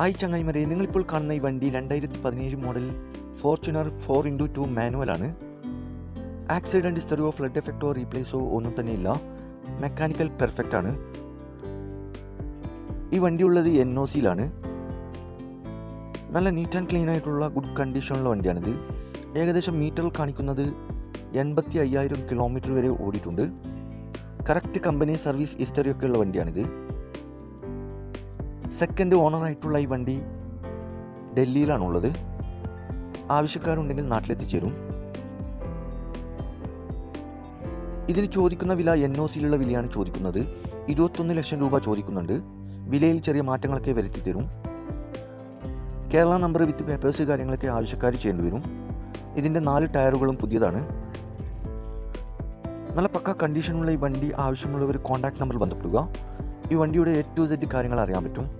ആയി ചങ്ങായിമരെ നിങ്ങളിപ്പോൾ കാണുന്ന ഈ വണ്ടി രണ്ടായിരത്തി പതിനേഴ് model Fortuner four into two മാനുവലാണ്. Accident ഹിസ്റ്ററിയോ ഫ്ലഡ് എഫക്റ്റോ റീപ്ലേസോ ഒന്നും തന്നെ ഇല്ല. മെക്കാനിക്കൽ പെർഫെക്റ്റ് ആണ്. ഈ വണ്ടി ഉള്ളത് എൻ ഒ സിയിലാണ്. നല്ല നീറ്റ് ആൻഡ് ക്ലീൻ ആയിട്ടുള്ള ഗുഡ് കണ്ടീഷനുള്ള വണ്ടിയാണിത്. ഏകദേശം മീറ്ററിൽ കാണിക്കുന്നത് എൺപത്തി അയ്യായിരം കിലോമീറ്റർ വരെ ഓടിയിട്ടുണ്ട്. കറക്റ്റ് കമ്പനി സർവീസ് ഹിസ്റ്ററി ഒക്കെ ഉള്ള വണ്ടിയാണിത്. സെക്കൻഡ് ഓണറായിട്ടുള്ള ഈ വണ്ടി ഡൽഹിയിലാണുള്ളത്. ആവശ്യക്കാരുണ്ടെങ്കിൽ നാട്ടിലെത്തിച്ചേരും. ഇതിന് ചോദിക്കുന്ന വില എൻ ഒ സിയിലുള്ള വിലയാണ് ചോദിക്കുന്നത്. ഇരുപത്തൊന്ന് ലക്ഷം രൂപ ചോദിക്കുന്നുണ്ട്. വിലയിൽ ചെറിയ മാറ്റങ്ങളൊക്കെ വരുത്തി തരും കേരള നമ്പർ വിത്ത് പേപ്പേഴ്സ് കാര്യങ്ങളൊക്കെ ആവശ്യക്കാർ ചെയ്യേണ്ടി വരും. ഇതിന്റെ നാല് ടയറുകളും പുതിയതാണ്. നല്ല പക്ക കണ്ടീഷനുള്ള ഈ വണ്ടി ആവശ്യമുള്ളവർ കോൺടാക്ട് നമ്പർ ബന്ധപ്പെടുക. ഈ വണ്ടിയുടെ എ ടു സെറ്റ് കാര്യങ്ങൾ അറിയാൻ പറ്റും.